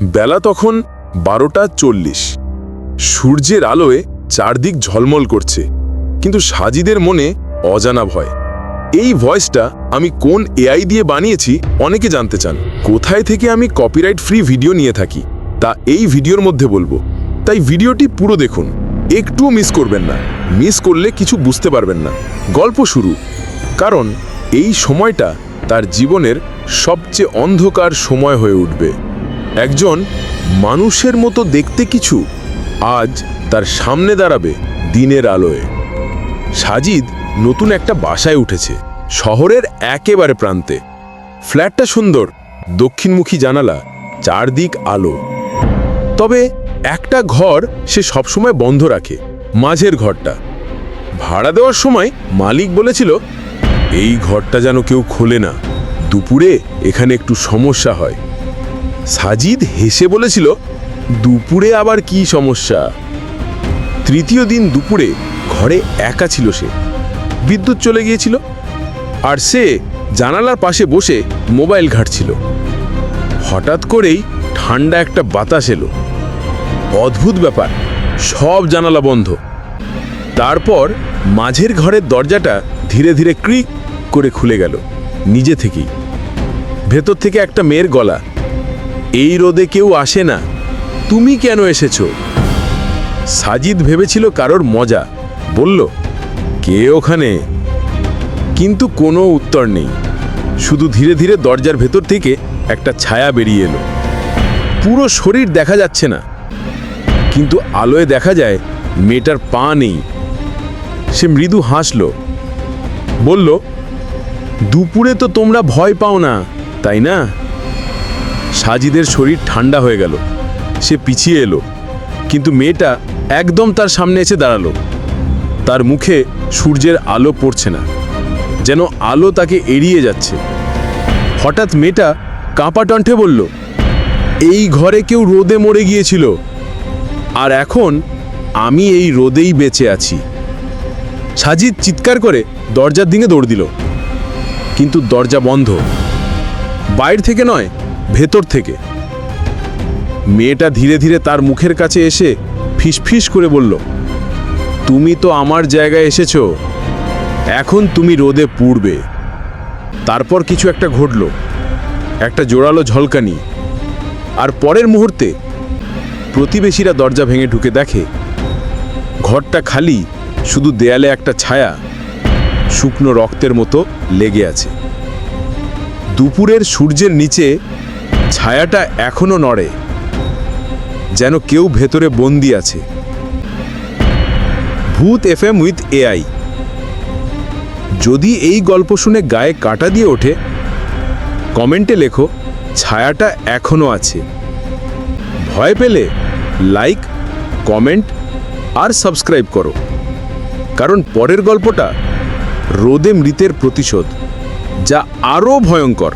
বেলা তখন বারোটা চল্লিশ। সূর্যের আলোয় চারদিক ঝলমল করছে, কিন্তু সাজিদের মনে অজানা ভয়। এই ভয়েসটা আমি কোন এআই দিয়ে বানিয়েছি অনেকে জানতে চান। কোথায় থেকে আমি কপিরাইট ফ্রি ভিডিও নিয়ে থাকি, তা এই ভিডিওর মধ্যে বলব। তাই ভিডিওটি পুরো দেখুন একটুও মিস করবেন না। মিস করলে কিছু বুঝতে পারবেন না। গল্প শুরু। কারণ এই সময়টা তার জীবনের সবচেয়ে অন্ধকার সময় হয়ে উঠবে। একজন মানুষের মতো দেখতে কিছু আজ তার সামনে দাঁড়াবে দিনের আলোয়। সাজিদ নতুন একটা বাসায় উঠেছে, শহরের একেবারে প্রান্তে। ফ্ল্যাটটা সুন্দর, দক্ষিণমুখী জানালা, চারদিক আলো। তবে একটা ঘর সে সবসময় বন্ধ রাখে, মাঝের ঘরটা। ভাড়া দেওয়ার সময় মালিক বলেছিল, এই ঘরটা যেন কেউ খোলে না। দুপুরে এখানে একটু সমস্যা হয়। সাজিদ হেসে বলেছিল, দুপুরে আবার কি সমস্যা? তৃতীয় দিন দুপুরে ঘরে একা ছিল সে। বিদ্যুৎ চলে গিয়েছিল আর সে জানালার পাশে বসে মোবাইল ঘাঁটছিল। হঠাৎ করেই ঠান্ডা একটা বাতাস এলো। অদ্ভুত ব্যাপার, সব জানালা বন্ধ। তারপর মাঝের ঘরের দরজাটা ধীরে ধীরে ক্রিক করে খুলে গেল, নিজে থেকেই। ভেতর থেকে একটা মেয়ের গলা এই রোদে কেউ আসে না। তুমি কেন এসেছ? সাজিদ ভেবেছিল কারোর মজা। বলল, কে ওখানে? কিন্তু কোনো উত্তর নেই। শুধু ধীরে ধীরে দরজার ভেতর থেকে একটা ছায়া বেরিয়ে এলো। পুরো শরীর দেখা যাচ্ছে না। কিন্তু আলোয় দেখা যায়, মেয়েটার পা নেই। সে মৃদু হাসল। বলল, দুপুরে তো তোমরা ভয় পাও না, তাই না? সাজিদের শরীর ঠান্ডা হয়ে গেল। সে পিছিয়ে এলো, কিন্তু মেয়েটা একদম তার সামনে এসে দাঁড়াল। তার মুখে সূর্যের আলো পড়ছে না, যেন আলো তাকে এড়িয়ে যাচ্ছে। হঠাৎ মেয়েটা কাঁপা কণ্ঠে বলল, এই ঘরে কেউ রোদে মরে গিয়েছিল, আর এখন আমি এই রোদেই বেঁচে আছি। সাজিদ চিৎকার করে দরজার দিকে দৌড় দিল, কিন্তু দরজা বন্ধ। বাইরে থেকে নয় ভেতর থেকে। মেয়েটা ধীরে ধীরে তার মুখের কাছে এসে ফিসফিস করে বলল, তুমি তো আমার জায়গায় এসেছ। এখন তুমি রোদে পুড়বে। তারপর কিছু একটা ঘটল, একটা জোরালো ঝলকানি। আর পরের মুহূর্তে প্রতিবেশীরা দরজা ভেঙে ঢুকে দেখে, ঘরটা খালি, শুধু দেয়ালে একটা ছায়া, শুকনো রক্তের মতো লেগে আছে। দুপুরের সূর্যের নিচে ছায়াটা এখনও নড়ে, যেন কেউ ভেতরে বন্দি আছে। ভূত এফ এম উইথ এআই। যদি এই গল্প শুনে গায়ে কাটা দিয়ে ওঠে, কমেন্টে লেখো, ছায়াটা এখনও আছে। ভয় পেলে লাইক, কমেন্ট আর সাবস্ক্রাইব করো। কারণ পরের গল্পটা রোদে মৃতের প্রতিশোধ, যা আরও ভয়ঙ্কর।